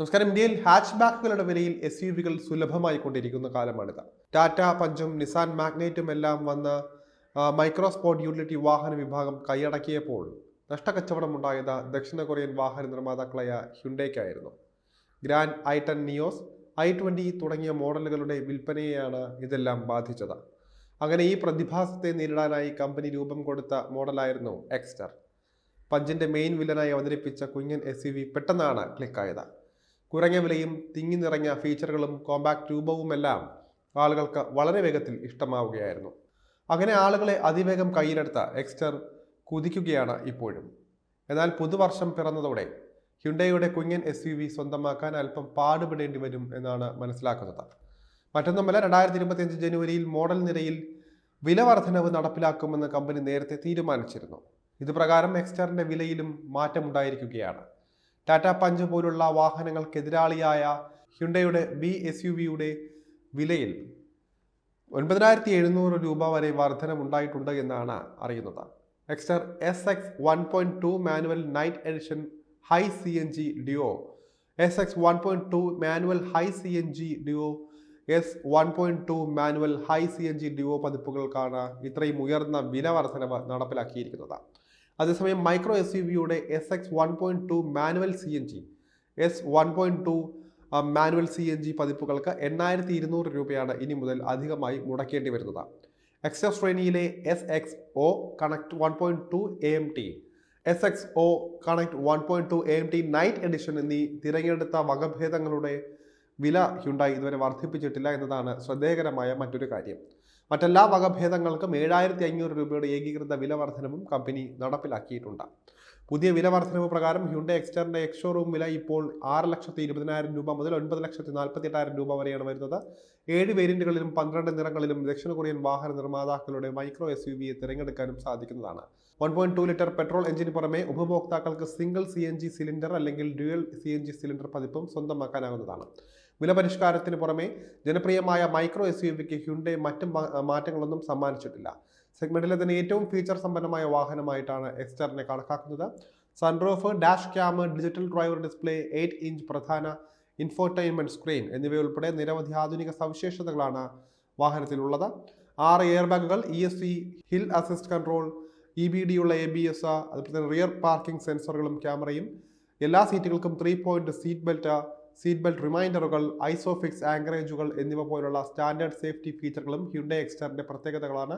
നമസ്കാരം. ഇന്ത്യയിൽ ഹാച്ച് ബാക്കുകളുടെ വിലയിൽ എസ് യു വികൾ സുലഭമായി കൊണ്ടിരിക്കുന്ന കാലമാണിത്. ടാറ്റ പഞ്ചും നിസാൻ മാഗ്നൈറ്റും എല്ലാം വന്ന് മൈക്രോസ്പോർട്ട് യൂട്ടിലിറ്റി വാഹന വിഭാഗം കൈയടക്കിയപ്പോൾ നഷ്ടക്കച്ചവടം ഉണ്ടായത് ദക്ഷിണ കൊറിയൻ വാഹന നിർമ്മാതാക്കളായ ഹ്യുണ്ടേക്കായിരുന്നു. Grand I ten Nios I twenty തുടങ്ങിയ മോഡലുകളുടെ വിൽപ്പനയെയാണ് ഇതെല്ലാം ബാധിച്ചത്. അങ്ങനെ ഈ പ്രതിഭാസത്തെ നേരിടാനായി കമ്പനി രൂപം കൊടുത്ത മോഡലായിരുന്നു എക്സ്റ്റർ. പഞ്ചിന്റെ മെയിൻ വില്ലനായി അവതരിപ്പിച്ച കുഞ്ഞൻ എസ് പെട്ടെന്നാണ് ക്ലിക്കായത്. കുറഞ്ഞ വിലയും തിങ്ങി നിറഞ്ഞ ഫീച്ചറുകളും കോമ്പാക്ട് രൂപവുമെല്ലാം ആളുകൾക്ക് വളരെ വേഗത്തിൽ ഇഷ്ടമാവുകയായിരുന്നു. അങ്ങനെ ആളുകളെ അതിവേഗം കയ്യിലെടുത്ത എക്സ്റ്റർ കുതിക്കുകയാണ് ഇപ്പോഴും. എന്നാൽ പുതുവർഷം പിറന്നതോടെ ഹ്യുണ്ടയുടെ കുഞ്ഞൻ എസ് യു വി സ്വന്തമാക്കാൻ അല്പം പാടുപെടേണ്ടി വരും എന്നാണ് മനസ്സിലാക്കുന്നത്. മറ്റൊന്നുമല്ല രണ്ടായിരത്തി ഇരുപത്തിയഞ്ച് ജനുവരിയിൽ മോഡൽ നിരയിൽ വില വർധനവ് നടപ്പിലാക്കുമെന്ന് കമ്പനി നേരത്തെ തീരുമാനിച്ചിരുന്നു. ഇതുപ്രകാരം എക്സ്റ്ററിന്റെ വിലയിലും മാറ്റമുണ്ടായിരിക്കുകയാണ്. ടാറ്റ പഞ്ച് പോലുള്ള വാഹനങ്ങൾക്കെതിരാളിയായ ഹ്യുണ്ടയുടെ ബി എസ് യു വിയുടെ വിലയിൽ ഒൻപതിനായിരത്തി എഴുന്നൂറ് രൂപ വരെ വർധനമുണ്ടായിട്ടുണ്ട് എന്നാണ് അറിയുന്നത്. Exter S X one point two manual night edition Hy C N G Duo S X one point two manual Hy C N G Duo S one point two manual Hy C N G Duo പതിപ്പുകൾക്കാണ് ഇത്രയും ഉയർന്ന വില വർധനവ് നടപ്പിലാക്കിയിരിക്കുന്നത്. അതേസമയം micro S U വിയുടെ S X one point two manual C N G S one point two manual C N G പതിപ്പുകൾക്ക് എണ്ണായിരത്തി ഇരുന്നൂറ് രൂപയാണ് ഇനി മുതൽ അധികമായി മുടക്കേണ്ടി വരുന്നത്. എക്സ്ട്രാ ശ്രേണിയിലെ S X O connect one point two A M T S X O connect one point two A M T night edition എന്നീ തിരഞ്ഞെടുത്ത വകഭേദങ്ങളുടെ വില ഹ്യുണ്ടായി ഇതുവരെ വർദ്ധിപ്പിച്ചിട്ടില്ല എന്നതാണ് ശ്രദ്ധേയകരമായ മറ്റൊരു കാര്യം. മറ്റെല്ലാ വകഭേദങ്ങൾക്കും ഏഴായിരത്തി അഞ്ഞൂറ് രൂപയുടെ ഏകീകൃത വില വർധനവും കമ്പനി നടപ്പിലാക്കിയിട്ടുണ്ട്. പുതിയ വില വർധനവ് പ്രകാരം ഹ്യുണ്ട എക്സ്റ്ററിന്റെ എക്സ് ഷോറൂം വില ഇപ്പോൾ ആറ് ലക്ഷത്തി ഇരുപതിനായിരം രൂപ മുതൽ ഒൻപത് ലക്ഷത്തി നാൽപ്പത്തി എട്ടായിരം രൂപ വരെയാണ് വരുന്നത്. ഏഴ് വേരിയന്റുകളിലും പന്ത്രണ്ട് നിറങ്ങളിലും ദക്ഷിണ കൊറിയൻ വാഹന നിർമ്മാതാക്കളുടെ മൈക്രോ എസ് യു വിയെ തിരഞ്ഞെടുക്കാനും സാധിക്കുന്നതാണ്. One point two litre petrol എഞ്ചിന് പുറമെ ഉപഭോക്താക്കൾക്ക് single C N G cylinder അല്ലെങ്കിൽ dual C N G cylinder പതിപ്പും സ്വന്തമാക്കാനാകുന്നതാണ്. വില പരിഷ്കാരത്തിന് പുറമെ ജനപ്രിയമായ മൈക്രോ എസ് യു വിക്ക് ഹ്യുണ്ടെ മറ്റ് മാറ്റങ്ങളൊന്നും സമ്മാനിച്ചിട്ടില്ല. സെഗ്മെന്റിലെ തന്നെ ഏറ്റവും ഫീച്ചർ സമ്പന്നമായ വാഹനമായിട്ടാണ് എക്സ്റ്ററിനെ കണക്കാക്കുന്നത്. Sunroof dash cam digital driver display eight inch പ്രധാന ഇൻഫോർടൈൻമെന്റ് സ്ക്രീൻ എന്നിവയുൾപ്പെടെ നിരവധി ആധുനിക സവിശേഷതകളാണ് വാഹനത്തിലുള്ളത്. ആറ് എയർ ബാഗുകൾ E S C hill assist control E B D ഉള്ള എ ബി എസ് അതുപോലെ തന്നെ റിയർ പാർക്കിംഗ് സെൻസറുകളും ക്യാമറയും എല്ലാ സീറ്റുകൾക്കും three point seat belt seat belt റിമൈൻഡറുകൾ Isofix ആങ്കറേജുകൾ എന്നിവ പോലുള്ള സ്റ്റാൻഡേർഡ് സേഫ്റ്റി ഫീച്ചറുകളും ഹ്യുണ്ടേ എക്സ്റ്ററിന്റെ പ്രത്യേകതകളാണ്.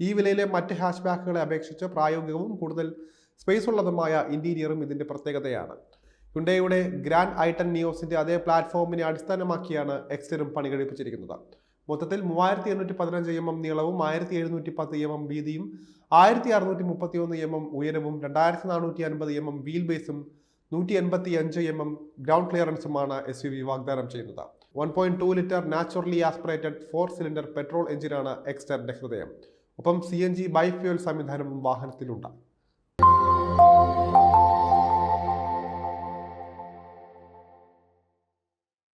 ഈ വിലയിലെ മറ്റ് ഹാഷ് ബാക്കുകളെ അപേക്ഷിച്ച് പ്രായോഗികവും കൂടുതൽ സ്പേസ് ഉള്ളതുമായ ഇന്റീരിയറും ഇതിന്റെ പ്രത്യേകതയാണ്. ഹുണ്ടയുടെ ഗ്രാൻഡ് ഐട്ടൺ നിയോസിന്റെ അതേ പ്ലാറ്റ്ഫോമിനെ അടിസ്ഥാനമാക്കിയാണ് എക്സ്റ്ററും പണികഴിപ്പിച്ചിരിക്കുന്നത്. മൊത്തത്തിൽ മൂവായിരത്തി എണ്ണൂറ്റി പതിനഞ്ച് എം എം നീളവും ആയിരത്തി എഴുന്നൂറ്റി പത്ത് എം എം വീതിയും ആയിരത്തി അറുന്നൂറ്റി മുപ്പത്തി ഒന്ന് എം എം ഉയരവും രണ്ടായിരത്തി നാനൂറ്റി അൻപത് എം എം വീൽ ബേസും നൂറ്റി എൺപത്തി അഞ്ച് എം എം ഗ്രൗണ്ട് ക്ലിയറൻസുമാണ് എസ് യു വി വാഗ്ദാനം ചെയ്യുന്നത്. One point two litre naturally aspirated four cylinder petrol എഞ്ചിനാണ് എക്സ്റ്ററിന്റെ ഹൃദയം. ഒപ്പം സി എൻ ജി ബൈഫ്യൂൽ സംവിധാനവും വാഹനത്തിലുണ്ട്.